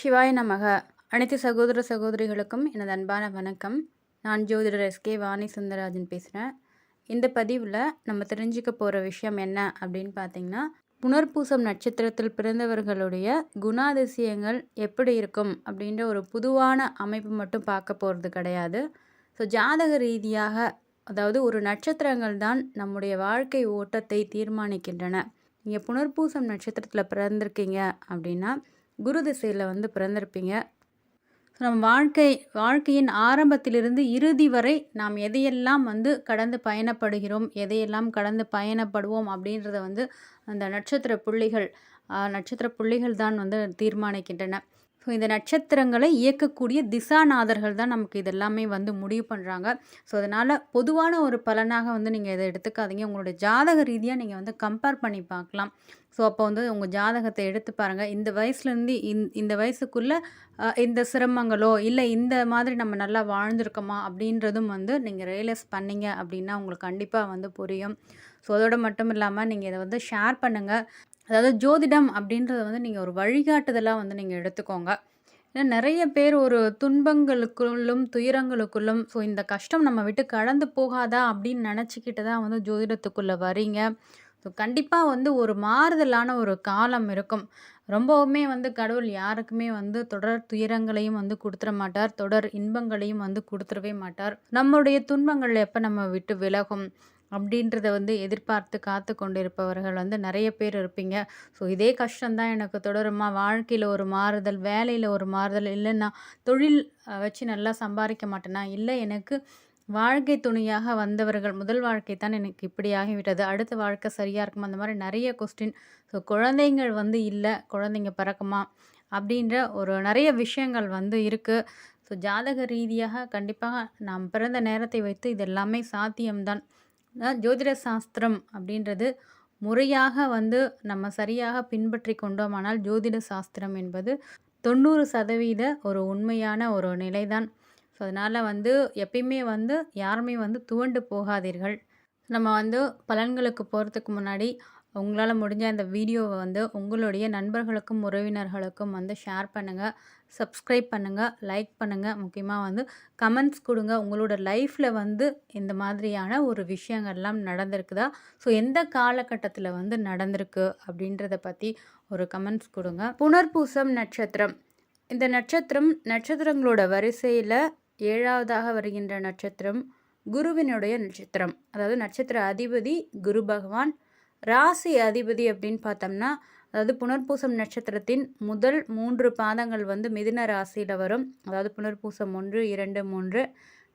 சிவாய நமக. அனைத்து சகோதர சகோதரிகளுக்கும் எனது அன்பான வணக்கம். நான் ஜோதிடர் எஸ்கே வாணி சுந்தரராஜன் பேசுகிறேன் இந்த பதிவில் நம்ம தெரிஞ்சுக்க போகிற விஷயம் என்ன அப்படின்னு பார்த்தீங்கன்னா புனர்பூசம் நட்சத்திரத்தில் பிறந்தவர்களுடைய குணாதிசயங்கள் எப்படி இருக்கும் அப்படின்ற ஒரு பொதுவான அமைப்பு மட்டும் பார்க்க போகிறது கிடையாது. ஸோ ஜாதக ரீதியாக அதாவது ஒரு நட்சத்திரங்கள் தான் நம்முடைய வாழ்க்கை ஓட்டத்தை தீர்மானிக்கின்றன. நீங்கள் புனர்பூசம் நட்சத்திரத்தில் பிறந்திருக்கீங்க அப்படின்னா குரு திசையில் வந்து பிறந்திருப்பீங்க. ஸோ நம்ம வாழ்க்கை வாழ்க்கையின் ஆரம்பத்திலிருந்து இறுதி வரை நாம் எதையெல்லாம் வந்து கடந்து பயணப்படுகிறோம் எதையெல்லாம் கடந்து பயணப்படுவோம் அப்படின்றத வந்து அந்த நட்சத்திர புள்ளிகள் நட்சத்திர புள்ளிகள் தான் வந்து தீர்மானிக்கின்றன. ஸோ இந்த நட்சத்திரங்களை இயக்கக்கூடிய திசாநாதர்கள் தான் நமக்கு இதெல்லாமே வந்து முடிவு பண்ணுறாங்க ஸோ அதனால் பொதுவான ஒரு பலனாக வந்து நீங்கள் இதை எடுத்துக்காதீங்க. உங்களுடைய ஜாதக ரீதியாக நீங்கள் வந்து கம்பேர் பண்ணி பார்க்கலாம். ஸோ அப்போ வந்து உங்கள் ஜாதகத்தை எடுத்து பாருங்கள் இந்த வயசுலேருந்து இந் இந்த வயசுக்குள்ளே இந்த சிரமங்களோ இல்லை இந்த மாதிரி நம்ம நல்லா வாழ்ந்துருக்கோமா அப்படின்றதும் வந்து நீங்கள் ரியலைஸ் பண்ணீங்க அப்படின்னா உங்களுக்கு கண்டிப்பாக வந்து புரியும். ஸோ அதோட மட்டும் இல்லாமல் நீங்கள் இதை வந்து ஷேர் பண்ணுங்கள் அதாவது ஜோதிடம் அப்படின்றத வந்து நீங்கள் ஒரு வழிகாட்டுதலாக வந்து நீங்கள் எடுத்துக்கோங்க. ஏன்னா நிறைய பேர் ஒரு துன்பங்களுக்குள்ளும் துயரங்களுக்குள்ளும் ஸோ இந்த கஷ்டம் நம்ம விட்டு கடந்து போகாதா அப்படின்னு நினச்சிக்கிட்டு தான் வந்து ஜோதிடத்துக்குள்ளே வரீங்க ஸோ கண்டிப்பாக வந்து ஒரு மாறுதலான ஒரு காலம் இருக்கும். ரொம்பவுமே வந்து கடவுள் யாருக்குமே வந்து தொடர் துயரங்களையும் வந்து கொடுத்துட மாட்டார். தொடர் இன்பங்களையும் வந்து கொடுத்துடவே மாட்டார். நம்மளுடைய துன்பங்கள் எப்போ நம்ம விட்டு விலகும்? அப்படின்றத வந்து எதிர்பார்த்து காத்து கொண்டிருப்பவர்கள் வந்து நிறைய பேர் இருப்பீங்க. ஸோ இதே கஷ்டம்தான் எனக்கு தொடருமா வாழ்க்கையில் ஒரு மாறுதல் வேலையில் ஒரு மாறுதல் இல்லைன்னா தொழில் வச்சு நல்லா சம்பாதிக்க மாட்டேனா? இல்லை எனக்கு வாழ்க்கை துணையாக வந்தவர்கள் முதல் வாழ்க்கை தான் எனக்கு இப்படி ஆகிவிட்டது அடுத்த வாழ்க்கை சரியாக இருக்குமா? அந்த மாதிரி நிறைய கொஸ்டின் ஸோ குழந்தைங்கள் வந்து இல்லை குழந்தைங்க பிறக்குமா? அப்படின்ற ஒரு நிறைய விஷயங்கள் வந்து இருக்குது ஸோ ஜாதக ரீதியாக கண்டிப்பாக நாம் பிறந்த நேரத்தை வைத்து இது எல்லாமே சாத்தியம்தான். ஜோதிட சாஸ்திரம் அப்படின்றது முறையாக வந்து நம்ம சரியாக பின்பற்றி கொண்டோமானால் ஜோதிட சாஸ்திரம் என்பது தொண்ணூறு சதவீத ஒரு உண்மையான ஒரு நிலைதான். ஸோ அதனால் வந்து எப்பயுமே வந்து யாருமே வந்து துவண்டு போகாதீர்கள். நம்ம வந்து பலன்களுக்கு போகிறதுக்கு முன்னாடி உங்களால் முடிஞ்ச அந்த வீடியோவை வந்து உங்களுடைய நண்பர்களுக்கும் உறவினர்களுக்கும் வந்து ஷேர் பண்ணுங்கள் சப்ஸ்கிரைப் பண்ணுங்கள் லைக் பண்ணுங்கள் முக்கியமாக வந்து கமெண்ட்ஸ் கொடுங்க. உங்களோட லைஃப்பில் வந்து இந்த மாதிரியான ஒரு விஷயங்கள்லாம் நடந்திருக்குதா? ஸோ எந்த காலகட்டத்தில் வந்து நடந்திருக்கு அப்படின்றத பற்றி ஒரு கமெண்ட்ஸ் கொடுங்க. புனர்பூசம் நட்சத்திரம். இந்த நட்சத்திரம் நட்சத்திரங்களோட வரிசையில் ஏழாவதாக வருகின்ற நட்சத்திரம் குருவினுடைய நட்சத்திரம். அதாவது நட்சத்திர அதிபதி குரு பகவான். ராசி அதிபதி அப்படின்னு பார்த்தோம்னா அதாவது புனர்பூசம் நட்சத்திரத்தின் முதல் மூன்று பாதங்கள் வந்து மிதுன ராசியில் வரும். அதாவது புனர்பூசம் ஒன்று இரண்டு மூன்று.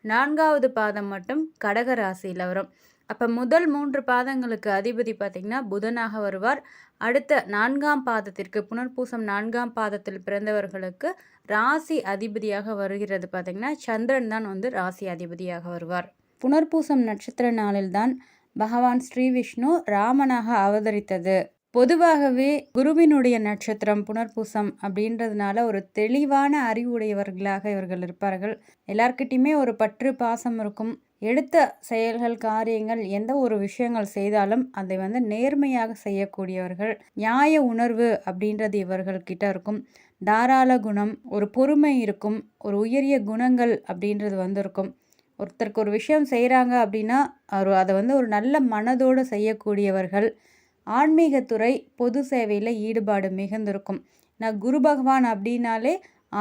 நான்காவது பாதம் மட்டும் கடக ராசியில் வரும். அப்போ முதல் மூன்று பாதங்களுக்கு அதிபதி பார்த்திங்கன்னா புதனாக வருவார். அடுத்த நான்காம் பாதத்திற்கு புனர்பூசம் நான்காம் பாதத்தில் பிறந்தவர்களுக்கு ராசி அதிபதியாக வருகிறது பார்த்திங்கன்னா சந்திரன் தான் வந்து ராசி அதிபதியாக வருவார். புனர்பூசம் நட்சத்திர நாளில்தான் பகவான் ஸ்ரீ விஷ்ணு ராமனாக அவதரித்தது. பொதுவாகவே குருவினுடைய நட்சத்திரம் புனர்பூசம் அப்படின்றதுனால ஒரு தெளிவான அறிவுடையவர்களாக இவர்கள் இருப்பார்கள். எல்லார்கிட்டையுமே ஒரு பற்று பாசம் இருக்கும். எடுத்த செயல்கள் காரியங்கள் எந்த ஒரு விஷயங்கள் செய்தாலும் அதை வந்து நேர்மையாக செய்யக்கூடியவர்கள். நியாய உணர்வு அப்படின்றது இவர்கள்கிட்ட இருக்கும். தாராள குணம் ஒரு பொறுமை இருக்கும். ஒரு உயரிய குணங்கள் அப்படின்றது வந்து இருக்கும் ஒருத்தருக்கு ஒரு விஷயம் செய்கிறாங்க அப்படின்னா அவர் அதை வந்து ஒரு நல்ல மனதோடு செய்யக்கூடியவர்கள். ஆன்மீகத்துறை பொது சேவையில் ஈடுபாடு மிகுந்திருக்கும். நான் குரு பகவான் அப்படின்னாலே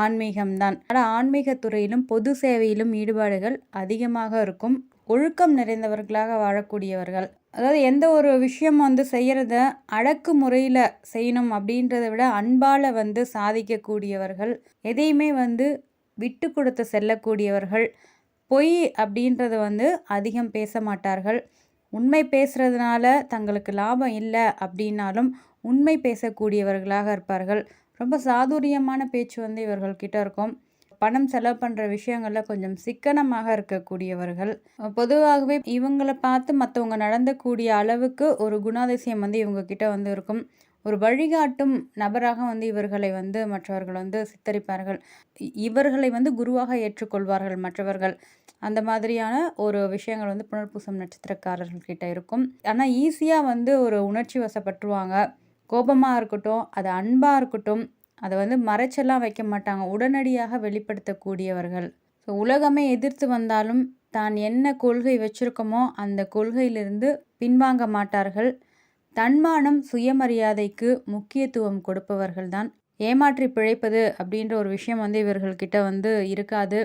ஆன்மீகம்தான் ஆனால் ஆன்மீகத்துறையிலும் பொது சேவையிலும் ஈடுபாடுகள் அதிகமாக இருக்கும். ஒழுக்கம் நிறைந்தவர்களாக வாழக்கூடியவர்கள். அதாவது எந்த ஒரு விஷயம் வந்து செய்கிறத அடக்கு முறையில் செய்யணும் அப்படின்றத விட அன்பால் வந்து சாதிக்கக்கூடியவர்கள் எதையுமே வந்து விட்டு கொடுத்து செல்லக்கூடியவர்கள் பொய் அப்படின்றத வந்து அதிகம் பேச மாட்டார்கள். உண்மை பேசுகிறதுனால தங்களுக்கு லாபம் இல்லை அப்படின்னாலும் உண்மை பேசக்கூடியவர்களாக இருப்பார்கள். ரொம்ப சாதுரியமான பேச்சு வந்து இவர்கள்கிட்ட இருக்கும். பணம் செலவு பண்ணுற விஷயங்களில் கொஞ்சம் சிக்கனமாக இருக்கக்கூடியவர்கள். பொதுவாகவே இவங்களை பார்த்து மற்றவங்க நடந்தக்கூடிய அளவுக்கு ஒரு குணாதிசயம் வந்து இவங்கக்கிட்ட வந்து இருக்கும். ஒரு வழிகாட்டும் நபராக வந்து இவர்களை வந்து மற்றவர்கள் வந்து சித்தரிப்பார்கள். இவர்களை வந்து குருவாக ஏற்றுக்கொள்வார்கள் மற்றவர்கள். அந்த மாதிரியான ஒரு விஷயங்கள் வந்து புனர்பூசம் நட்சத்திரக்காரர்கள்கிட்ட இருக்கும். ஆனால் ஈஸியாக வந்து ஒரு உணர்ச்சி வசப்பட்டுருவாங்க. கோபமாக இருக்கட்டும் அது அன்பாக இருக்கட்டும் அதை வந்து மறைச்செல்லாம் வைக்க மாட்டாங்க. உடனடியாக வெளிப்படுத்தக்கூடியவர்கள். ஸோ உலகமே எதிர்த்து வந்தாலும் தான் என்ன கொள்கை வச்சுருக்கோமோ அந்த கொள்கையிலிருந்து பின்வாங்க மாட்டார்கள். தன்மானம் சுயமரியாதைக்கு முக்கியத்துவம் கொடுப்பவர்கள்தான். ஏமாற்றி பிழைப்பது அப்படின்ற ஒரு விஷயம் வந்து இவர்கள்கிட்ட வந்து இருக்காது.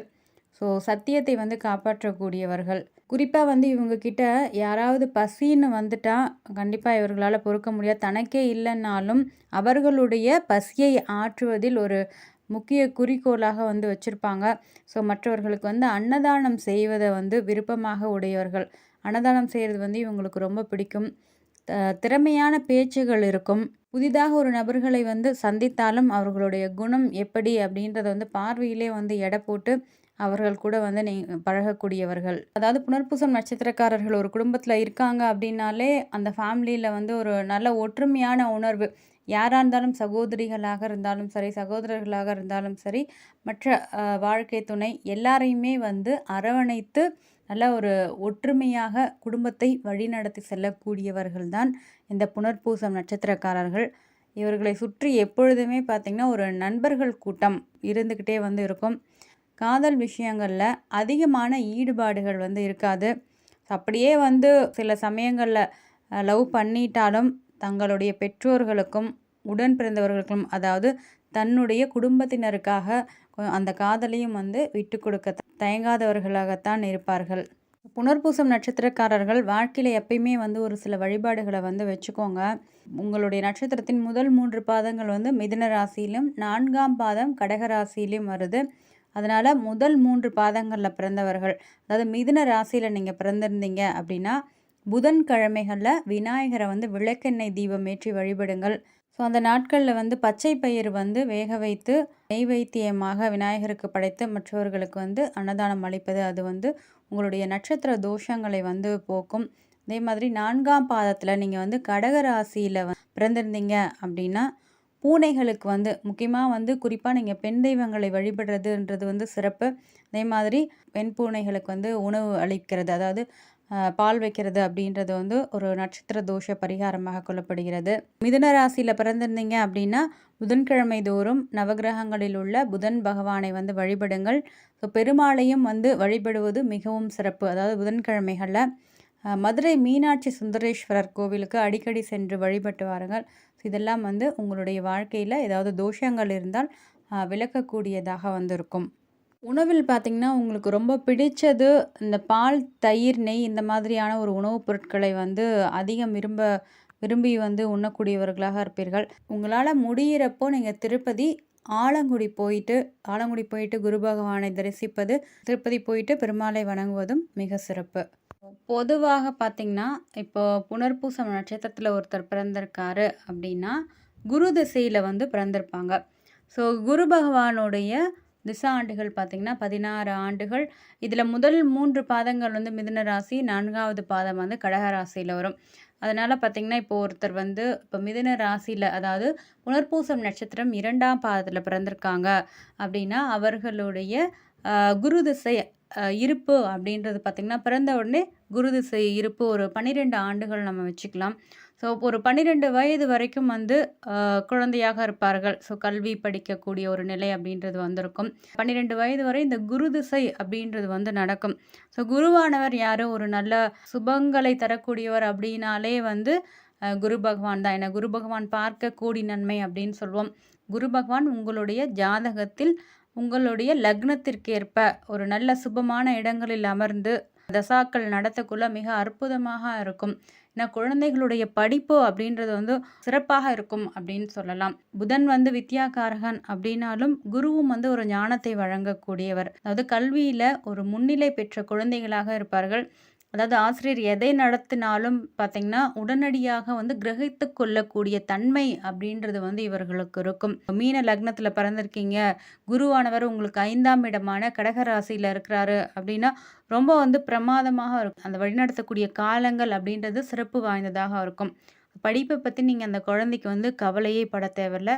ஸோ சத்தியத்தை வந்து காப்பாற்றக்கூடியவர்கள். குறிப்பாக வந்து இவங்க கிட்ட யாராவது பசின்னு வந்துட்டால் கண்டிப்பாக இவர்களால் பொறுக்க முடியாது. தனக்கே இல்லைன்னாலும் அவர்களுடைய பசியை ஆற்றுவதில் ஒரு முக்கிய குறிக்கோளாக வந்து வச்சுருப்பாங்க. ஸோ மற்றவர்களுக்கு வந்து அன்னதானம் செய்வதை வந்து விருப்பமாக உடையவர்கள். அன்னதானம் செய்கிறது வந்து இவங்களுக்கு ரொம்ப பிடிக்கும். திறமையான பேச்சுகள் இருக்கும். புதிதாக ஒரு நபர்களை வந்து சந்தித்தாலும் அவர்களுடைய குணம் எப்படி அப்படின்றத வந்து பார்வையிலே வந்து எடை போட்டு அவர்கள் கூட வந்து நீ பழகக்கூடியவர்கள். அதாவது புனர்பூசம் நட்சத்திரக்காரர்கள் ஒரு குடும்பத்தில் இருக்காங்க அப்படின்னாலே அந்த ஃபேமிலியில் வந்து ஒரு நல்ல ஒற்றுமையான உணர்வு. யாராக இருந்தாலும் சகோதரிகளாக இருந்தாலும் சரி சகோதரர்களாக இருந்தாலும் சரி மற்ற வாழ்க்கை துணை எல்லாரையுமே வந்து அரவணைத்து நல்ல ஒரு ஒற்றுமையாக குடும்பத்தை வழிநடத்தி செல்லக்கூடியவர்கள் தான் இந்த புனர்பூசம் நட்சத்திரக்காரர்கள். இவர்களை சுற்றி எப்பொழுதுமே பார்த்திங்கன்னா ஒரு நண்பர்கள் கூட்டம் இருந்துக்கிட்டே வந்து இருக்கும். காதல் விஷயங்களில் அதிகமான ஈடுபாடுகள் வந்து இருக்காது. அப்படியே வந்து சில சமயங்களில் லவ் பண்ணிட்டாலும் தங்களுடைய பெற்றோர்களுக்கும் உடன் பிறந்தவர்களுக்கும் அதாவது தன்னுடைய குடும்பத்தினருக்காக அந்த காதலையும் வந்து விட்டு கொடுக்க தயங்காதவர்களாகத்தான் இருப்பார்கள். புனர்பூசம் நட்சத்திரக்காரர்கள் வாழ்க்கையில் எப்பயுமே வந்து ஒரு சில வழிபாடுகளை வந்து வச்சுக்கோங்க. உங்களுடைய நட்சத்திரத்தின் முதல் மூன்று பாதங்கள் வந்து மிதுன ராசியிலும் நான்காம் பாதம் கடக ராசியிலும் வருது. அதனால் முதல் மூன்று பாதங்களில் பிறந்தவர்கள் அதாவது மிதுன ராசியில் நீங்கள் பிறந்திருந்தீங்க அப்படின்னா புதன்கிழமைகளில் விநாயகரை வந்து விளக்கெண்ணெய் தீபம் ஏற்றி வழிபடுங்கள். ஸோ அந்த நாட்களில் வந்து பச்சை பயிர் வந்து வேக வைத்து நெய்வைத்தியமாக விநாயகருக்கு படைத்து மற்றவர்களுக்கு வந்து அன்னதானம் அளிப்பது அது வந்து உங்களுடைய நட்சத்திர தோஷங்களை வந்து போக்கும். அதே மாதிரி நான்காம் பாதத்தில் நீங்கள் வந்து கடகராசியில் பிறந்திருந்தீங்க அப்படின்னா பூனைகளுக்கு வந்து முக்கியமாக வந்து குறிப்பாக நீங்கள் பெண் தெய்வங்களை வழிபடுறதுன்றது வந்து சிறப்பு. அதே மாதிரி பெண் பூனைகளுக்கு வந்து உணவு அளிக்கிறது அதாவது பால் வைக்கிறது அப்படின்றது வந்து ஒரு நட்சத்திர தோஷ பரிகாரமாக கொள்ளப்படுகிறது. மிதுன ராசியில் பிறந்திருந்தீங்க அப்படின்னா புதன்கிழமை தோறும் நவகிரகங்களில் உள்ள புதன் பகவானை வந்து வழிபடுங்கள். ஸோ பெருமாளையும் வந்து வழிபடுவது மிகவும் சிறப்பு. அதாவது புதன்கிழமைகளில் மதுரை மீனாட்சி சுந்தரேஸ்வரர் கோவிலுக்கு அடிக்கடி சென்று வழிபட்டு வாருங்கள். இதெல்லாம் வந்து உங்களுடைய வாழ்க்கையில் ஏதாவது தோஷங்கள் இருந்தால் விளக்கக்கூடியதாக வந்திருக்கும். உணவில் பார்த்திங்கன்னா உங்களுக்கு ரொம்ப பிடித்தது இந்த பால் தயிர் நெய் இந்த மாதிரியான ஒரு உணவுப் பொருட்களை வந்து அதிகம் விரும்ப விரும்பி வந்து உண்ணக்கூடியவர்களாக இருப்பீர்கள். உங்களால் முடிகிறப்போ நீங்கள் திருப்பதி ஆலங்குடி போயிட்டு ஆலங்குடி போயிட்டு குரு பகவானை தரிசிப்பது திருப்பதி போயிட்டு பெருமாளை வணங்குவதும் மிக சிறப்பு. பொதுவாக பார்த்திங்கன்னா இப்போ புனர்பூசம் நட்சத்திரத்தில் ஒருத்தர் பிறந்திருக்காரு அப்படின்னா குரு திசையில் வந்து பிறந்திருப்பாங்க. ஸோ குரு பகவானுடைய திசா ஆண்டுகள் பார்த்திங்கன்னா பதினாறு ஆண்டுகள். இதில் முதல் மூன்று பாதங்கள் வந்து மிதுன ராசி நான்காவது பாதம் வந்து கடக ராசியில் வரும். அதனால் பார்த்திங்கன்னா இப்போ ஒருத்தர் வந்து இப்போ மிதுன ராசியில் அதாவது புனர்பூசம் நட்சத்திரம் இரண்டாம் பாதத்தில் பிறந்திருக்காங்க அப்படின்னா அவர்களுடைய குரு திசை இருப்பு அப்படின்றது பார்த்திங்கன்னா பிறந்த உடனே குரு திசை இருப்பு ஒரு பன்னிரெண்டு ஆண்டுகள் நம்ம வச்சுக்கலாம். ஸோ ஒரு பன்னிரெண்டு வயது வரைக்கும் வந்து குழந்தையாக இருப்பார்கள். ஸோ கல்வி படிக்கக்கூடிய ஒரு நிலை அப்படின்றது வந்திருக்கும். பன்னிரெண்டு வயது வரை இந்த குரு திசை அப்படின்றது வந்து நடக்கும். ஸோ குருவானவர் யாரும் ஒரு நல்ல சுபங்களை தரக்கூடியவர் அப்படின்னாலே வந்து குரு பகவான் தான். ஏன்னா குரு பகவான் பார்க்க கூடி நன்மை அப்படின்னு சொல்லுவோம் குரு பகவான் உங்களுடைய ஜாதகத்தில் உங்களுடைய லக்னத்திற்கேற்ப ஒரு நல்ல சுபமான இடங்களில் அமர்ந்து தசாக்கள் நடத்தக்குள்ள மிக அற்புதமாக இருக்கும். நான் குழந்தைகளுடைய படிப்பு அப்படின்றது வந்து சிறப்பாக இருக்கும் அப்படின்னு சொல்லலாம். புதன் வந்து வித்யாகாரகன் அப்படின்னாலும் குருவும் வந்து ஒரு ஞானத்தை வழங்கக்கூடியவர். அதாவது கல்வியில ஒரு முன்னிலை பெற்ற குழந்தைகளாக இருப்பார்கள். அதாவது ஆசிரியர் எதை நடத்தினாலும் பார்த்திங்கன்னா உடனடியாக வந்து கிரகித்து கொள்ளக்கூடிய தன்மை அப்படின்றது வந்து இவர்களுக்கு இருக்கும். மீன லக்னத்தில் பிறந்திருக்கீங்க. குருவானவர் உங்களுக்கு ஐந்தாம் இடமான கடகராசியில் இருக்கிறாரு அப்படின்னா ரொம்ப வந்து பிரமாதமாக இருக்கும். அந்த வழிநடத்தக்கூடிய காலங்கள் அப்படின்றது சிறப்பு வாய்ந்ததாக இருக்கும். படிப்பை பற்றி நீங்கள் அந்த குழந்தைக்கு வந்து கவலையே பட தேவையில்ல.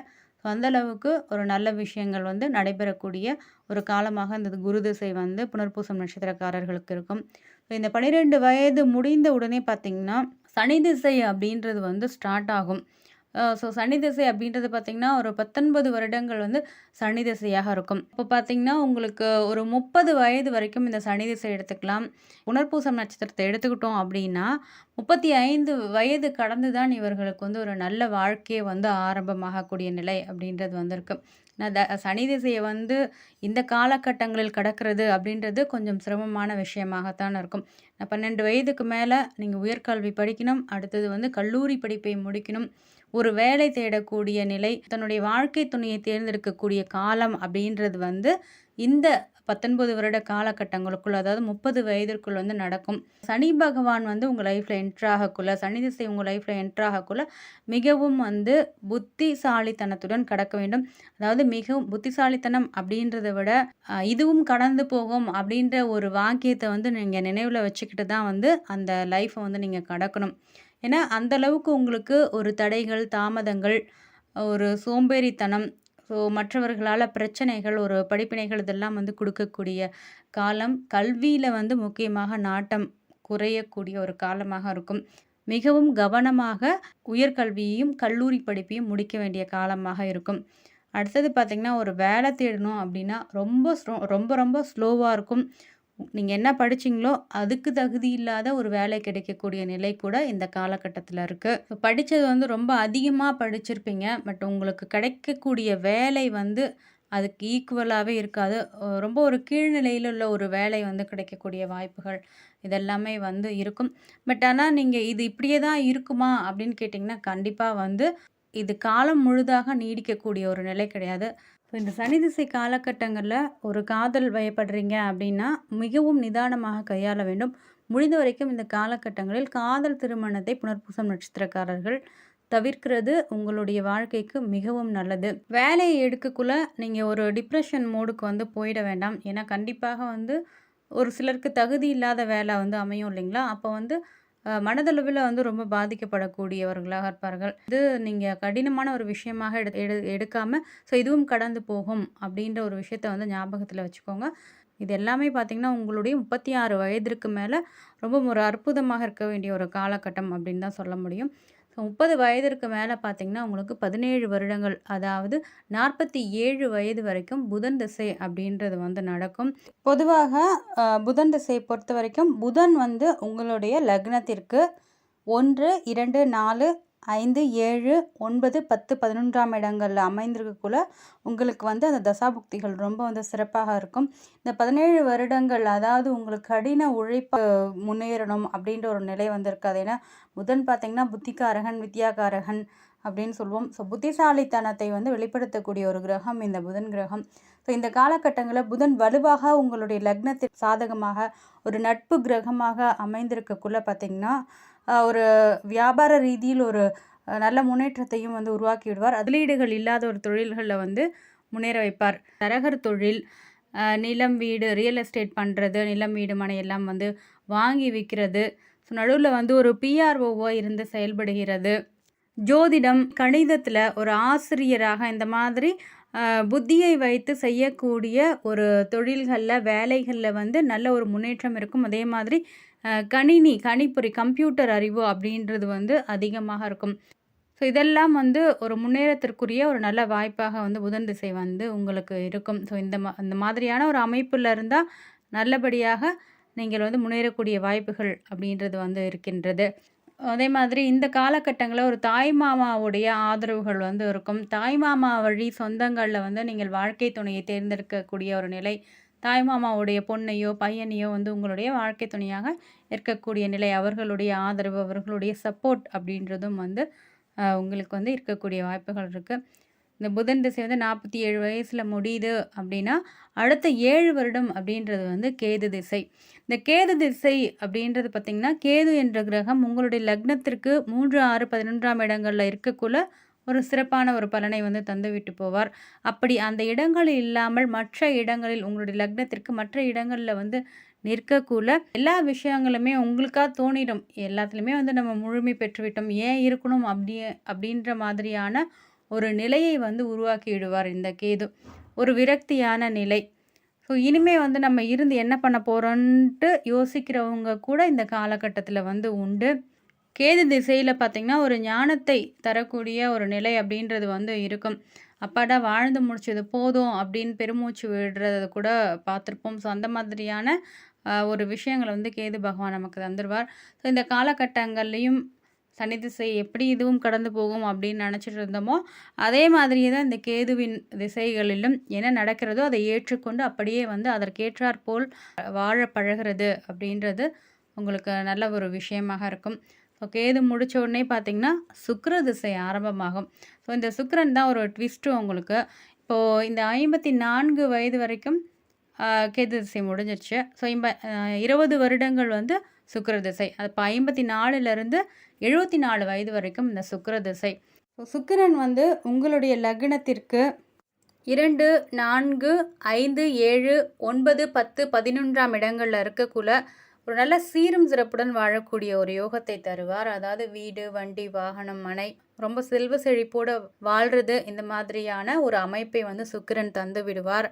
ஸோ அந்தளவுக்கு ஒரு நல்ல விஷயங்கள் வந்து நடைபெறக்கூடிய ஒரு காலமாக இந்த குரு திசை வந்து புனர்பூசம் நட்சத்திரக்காரர்களுக்கு இருக்கும். இந்த பன்னிரெண்டு வயது முடிந்த உடனே பார்த்திங்கன்னா சனி திசை அப்படின்றது வந்து ஸ்டார்ட் ஆகும் ஸோ சனி திசை அப்படின்றது பார்த்திங்கன்னா ஒரு 19 வருடங்கள் வந்து சனி திசையாக இருக்கும். இப்போ பார்த்தீங்கன்னா, உங்களுக்கு ஒரு 30 வயது வரைக்கும் இந்த சனி திசை எடுத்துக்கலாம். உணர்பூசம் நட்சத்திரத்தை எடுத்துக்கிட்டோம் அப்படின்னா, 35 வயது கடந்து தான் இவர்களுக்கு வந்து ஒரு நல்ல வாழ்க்கையே வந்து ஆரம்பமாகக்கூடிய நிலை அப்படின்றது வந்திருக்கு நான் த சனி திசையை வந்து இந்த காலகட்டங்களில் கடக்கிறது அப்படின்றது கொஞ்சம் சிரமமான விஷயமாகத்தான் இருக்கும். 12 வயதுக்கு மேலே நீங்கள் உயர்கல்வி படிக்கணும். அடுத்தது வந்து கல்லூரி படிப்பை முடிக்கணும். ஒரு வேலை தேடக்கூடிய நிலை, தன்னுடைய வாழ்க்கை துணையை தேர்ந்தெடுக்கக்கூடிய காலம் அப்படின்றது வந்து இந்த 19 வருட காலகட்டங்களுக்குள் அதாவது 30 வயதிற்குள் வந்து நடக்கும். சனி பகவான் வந்து உங்கள் லைஃப்பில் என்ட்ராகக்குள்ள சனி திசை உங்கள் லைஃப்பில் என்ட்ராகக்குள்ள மிகவும் வந்து புத்திசாலித்தனத்துடன் கடக்க வேண்டும். அதாவது மிகவும் புத்திசாலித்தனம் அப்படின்றத விட, இதுவும் கடந்து போகும் அப்படின்ற ஒரு வாக்கியத்தை வந்து நீங்கள் நினைவில் வச்சுக்கிட்டு தான் வந்து அந்த லைஃப்பை வந்து நீங்கள் கடக்கணும். ஏன்னா, அந்த அளவுக்கு உங்களுக்கு ஒரு தடைகள், தாமதங்கள், ஒரு சோம்பேறித்தனம், ஸோ மற்றவர்களால் பிரச்சனைகள், ஒரு படிப்பினைகள் இதெல்லாம் வந்து கொடுக்கக்கூடிய காலம். கல்வியில் வந்து முக்கியமாக நாட்டம் குறையக்கூடிய ஒரு காலமாக இருக்கும். மிகவும் கவனமாக உயர்கல்வியையும், கல்லூரி படிப்பையும் முடிக்க வேண்டிய காலமாக இருக்கும். அடுத்தது பார்த்திங்கன்னா ஒரு வேலை தேடணும் அப்படின்னா, ரொம்ப ரொம்ப ரொம்ப ஸ்லோவாக இருக்கும். நீங்கள் என்ன படிச்சீங்களோ, அதுக்கு தகுதி இல்லாத ஒரு வேலை கிடைக்கக்கூடிய நிலை கூட இந்த காலகட்டத்தில் இருக்குது இப்போ படித்தது வந்து ரொம்ப அதிகமாக படிச்சிருப்பீங்க. பட் உங்களுக்கு கிடைக்கக்கூடிய வேலை வந்து அதுக்கு ஈக்குவலாகவே இருக்காது. ரொம்ப ஒரு கீழ்நிலையில் உள்ள ஒரு வேலை வந்து கிடைக்கக்கூடிய வாய்ப்புகள், இதெல்லாமே வந்து இருக்கும். பட் ஆனால் நீங்கள் இது இப்படியே தான் இருக்குமா அப்படின்னு கேட்டிங்கன்னா கண்டிப்பாக வந்து இது காலம் முழுதாக நீடிக்கக்கூடிய ஒரு நிலை கிடையாது. ஸோ இந்த சனி திசை காலகட்டங்களில் ஒரு காதல் வயப்படுறீங்க அப்படின்னா, மிகவும் நிதானமாக கையாள வேண்டும். முடிந்த வரைக்கும் இந்த காலகட்டங்களில் காதல் திருமணத்தை புனர்பூசம் நட்சத்திரக்காரர்கள் தவிர்க்கிறது உங்களுடைய வாழ்க்கைக்கு மிகவும் நல்லது. வேலையை எடுக்கக்குள்ள நீங்கள் ஒரு டிப்ரெஷன் மோடுக்கு வந்து போயிட வேண்டாம். ஏன்னா, கண்டிப்பாக வந்து ஒரு சிலருக்கு தகுதி இல்லாத வேலை வந்து அமையும் இல்லைங்களா? அப்போ வந்து மனதளவில் வந்து ரொம்ப பாதிக்கப்படக்கூடியவர்களாக இருப்பார்கள். இது நீங்கள் கடினமான ஒரு விஷயமாக எடு எடு எடுக்காமல் ஸோ இதுவும் கடந்து போகும் அப்படின்ற ஒரு விஷயத்த வந்து ஞாபகத்தில் வச்சுக்கோங்க. இது எல்லாமே பார்த்தீங்கன்னா, உங்களுடைய 36 வயதிற்கு மேலே ரொம்ப ஒரு அற்புதமாக இருக்க வேண்டிய ஒரு காலகட்டம் அப்படின்னு தான் சொல்ல முடியும். ஸோ 30 வயதிற்கு மேலே பார்த்தீங்கன்னா, உங்களுக்கு 17 வருடங்கள் அதாவது 47 வயது வரைக்கும் புதன் திசை அப்படின்றது வந்து நடக்கும். பொதுவாக புதன் திசையை பொறுத்த வரைக்கும் புதன் வந்து உங்களுடைய லக்னத்திற்கு 1, 2, 4, ஐந்து ஏழு ஒன்பது பத்து பதினொன்றாம் இடங்களில் அமைந்திருக்கக்குள்ள, உங்களுக்கு வந்து அந்த தசாபுக்திகள் ரொம்ப வந்து சிறப்பாக இருக்கும். இந்த 17 வருடங்கள் அதாவது உங்களுக்கு கடின உழைப்பு முன்னேறணும் அப்படின்ற ஒரு நிலை வந்து இருக்காது. ஏன்னா, புதன் பார்த்திங்கன்னா புத்திகாரகன், வித்யாகாரகன் அப்படின்னு சொல்லுவோம். ஸோ புத்திசாலித்தனத்தை வந்து வெளிப்படுத்தக்கூடிய ஒரு கிரகம் இந்த புதன் கிரகம். ஸோ இந்த காலகட்டங்களில் புதன் வலுவாக உங்களுடைய லக்னத்திற்கு சாதகமாக, ஒரு நட்பு கிரகமாக அமைந்திருக்கக்குள்ளே பார்த்தீங்கன்னா, ஒரு வியாபார ரீதியில் ஒரு நல்ல முன்னேற்றத்தையும் வந்து உருவாக்கி விடுவார். முதலீடுகள் இல்லாத ஒரு தொழில்களில் வந்து முன்னேற வைப்பார். தரகர் தொழில், நிலம், வீடு, ரியல் எஸ்டேட் பண்ணுறது நிலம், வீடு, மனை எல்லாம் வந்து வாங்கி விற்கிறது ஸோ நடுவில் வந்து ஒரு பிஆர்ஓவா இருந்து செயல்படுகிறது. ஜோதிடம், கணிதத்தில் ஒரு ஆசிரியராக இந்த மாதிரி புத்தியை வைத்து செய்யக்கூடிய ஒரு தொழில்களில் வேலைகளில் வந்து நல்ல ஒரு முன்னேற்றம் இருக்கும். அதே மாதிரி கணினி, கணிப்பொறி, கம்ப்யூட்டர் அறிவு அப்படின்றது வந்து அதிகமாக இருக்கும். ஸோ இதெல்லாம் வந்து ஒரு முன்னேறத்திற்குரிய ஒரு நல்ல வாய்ப்பாக வந்து புதன் திசை வந்து உங்களுக்கு இருக்கும். ஸோ இந்த மா இந்த மாதிரியான ஒரு அமைப்பில் இருந்தால் நல்லபடியாக நீங்கள் வந்து முன்னேறக்கூடிய வாய்ப்புகள் அப்படின்றது வந்து இருக்கின்றது. அதே மாதிரி இந்த காலகட்டங்களில் ஒரு தாய் மாமாவுடைய ஆதரவுகள் வந்து இருக்கும். தாய் மாமா வழி சொந்தங்களில் வந்து நீங்கள் வாழ்க்கை துணையை தேர்ந்தெடுக்கக்கூடிய ஒரு நிலை. தாய் மாமாவுடைய பொண்ணையோ, பையனையோ வந்து உங்களுடைய வாழ்க்கை துணையாக இருக்கக்கூடிய நிலை. அவர்களுடைய ஆதரவு, அவர்களுடைய சப்போர்ட் அப்படின்றதும் வந்து உங்களுக்கு வந்து இருக்கக்கூடிய வாய்ப்புகள் இருக்குது இந்த புதன் திசை வந்து நாற்பத்தி ஏழு வயசில் முடியுது அப்படின்னா, அடுத்த ஏழு வருடம் அப்படின்றது வந்து கேது திசை. இந்த கேது திசை அப்படின்றது பார்த்திங்கன்னா கேது என்ற கிரகம் உங்களுடைய லக்னத்திற்கு மூன்று ஆறு பதினொன்றாம் இடங்களில் இருக்கக்குள்ள, ஒரு சிறப்பான ஒரு பலனை வந்து தந்துவிட்டு போவார். அப்படி அந்த இடங்கள் இல்லாமல் மற்ற இடங்களில் உங்களுடைய லக்னத்திற்கு மற்ற இடங்களில் வந்து நிற்கக்குள்ள, எல்லா விஷயங்களுமே உங்களுக்காக தோணிடும். எல்லாத்துலேயுமே வந்து நம்ம முழுமை பெற்றுவிட்டோம். ஏன் இருக்கணும் அப்படி அப்படின்ற மாதிரியான ஒரு நிலையை வந்து உருவாக்கிவிடுவார் இந்த கேது. ஒரு விரக்தியான நிலை. ஸோ இனிமே வந்து நம்ம இருந்து என்ன பண்ண போகிறோன்ட்டு யோசிக்கிறவங்க கூட இந்த காலகட்டத்தில் வந்து உண்டு. கேது திசையில் பார்த்திங்கன்னா ஒரு ஞானத்தை தரக்கூடிய ஒரு நிலை அப்படின்றது வந்து இருக்கும். அப்பாடா வாழ்ந்து முடிச்சது போதும் அப்படின்னு பெருமூச்சு விடுறத கூட பார்த்துருப்போம். ஸோ அந்த மாதிரியான ஒரு விஷயங்களை வந்து கேது பகவான் நமக்கு தந்துடுவார் ஸோ இந்த காலகட்டங்கள்லேயும் சனி திசை எப்படி இதுவும் கடந்து போகும் அப்படின்னு நினச்சிட்டு இருந்தோமோ அதே மாதிரியே தான் இந்த கேதுவின் திசைகளிலும் என்ன நடக்கிறதோ அதை ஏற்றுக்கொண்டு அப்படியே வந்து அதற்கேற்றாற்போல் வாழ பழகிறது அப்படின்றது உங்களுக்கு நல்ல ஒரு விஷயமாக இருக்கும். ஓகே கேது முடித்த உடனே பார்த்திங்கன்னா சுக்கர திசை ஆரம்பமாகும். ஸோ இந்த சுக்கரன் தான் ஒரு ட்விஸ்ட்டு உங்களுக்கு. இப்போது இந்த ஐம்பத்தி நான்கு வயது வரைக்கும் கேது திசை முடிஞ்சிருச்சு. ஸோ இம்ப இருபது வருடங்கள் வந்து சுக்கர திசை. அது இப்போ ஐம்பத்தி நாலுலேருந்து எழுபத்தி நாலு வயது வரைக்கும் இந்த சுக்கர திசை. ஸோ சுக்கிரன் வந்து உங்களுடைய லக்னத்திற்கு இரண்டு நான்கு ஐந்து ஏழு ஒன்பது பத்து பதினொன்றாம் இடங்களில் இருக்கக்குள்ள ஒரு நல்ல சீரும் சிறப்புடன் வாழக்கூடிய ஒரு யோகத்தை தருவார். அதாவது வீடு வண்டி வாகனம் மனை ரொம்ப செல்வ செழிப்போடு வாழ்கிறது இந்த மாதிரியான ஒரு அமைப்பை வந்து சுக்கிரன் தந்து விடுவார்.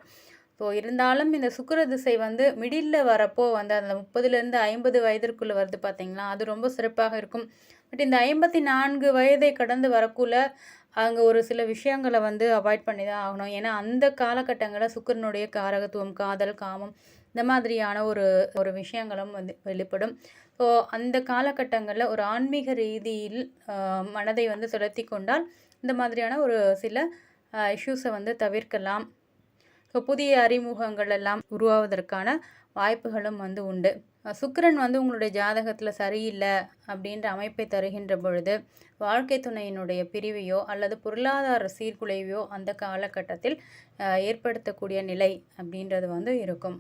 ஸோ இருந்தாலும் இந்த சுக்கர திசை வந்து மிடில் வரப்போ வந்து அந்த முப்பதுலேருந்து ஐம்பது வயதிற்குள்ளே வருது பார்த்தீங்களா அது ரொம்ப சிறப்பாக இருக்கும். பட் இந்த ஐம்பத்தி நான்கு வயதை கடந்து வரக்குள்ள அங்கே ஒரு சில விஷயங்களை வந்து அவாய்ட் பண்ணி தான் ஆகணும். ஏன்னா அந்த காலகட்டங்களில் சுக்கரனுடைய காரகத்துவம் காதல் காமம் இந்த மாதிரியான ஒரு ஒரு விஷயங்களும் வந்து வெளிப்படும். ஸோ அந்த காலகட்டங்களில் ஒரு ஆன்மீக ரீதியில் மனதை வந்து செலுத்தி கொண்டால் இந்த மாதிரியான ஒரு சில இஷ்யூஸை வந்து தவிர்க்கலாம். புதிய அறிமுகங்கள் எல்லாம் உருவாவதற்கான வாய்ப்புகளும் வந்து உண்டு. சுக்கரன் வந்து உங்களுடைய ஜாதகத்தில் சரியில்லை அப்படின்ற அமைப்பை தருகின்ற பொழுது வாழ்க்கை துணையினுடைய பிரிவையோ அல்லது பொருளாதார சீர்குலைவையோ அந்த காலகட்டத்தில் ஏற்படுத்தக்கூடிய நிலை அப்படின்றது வந்து இருக்கும்.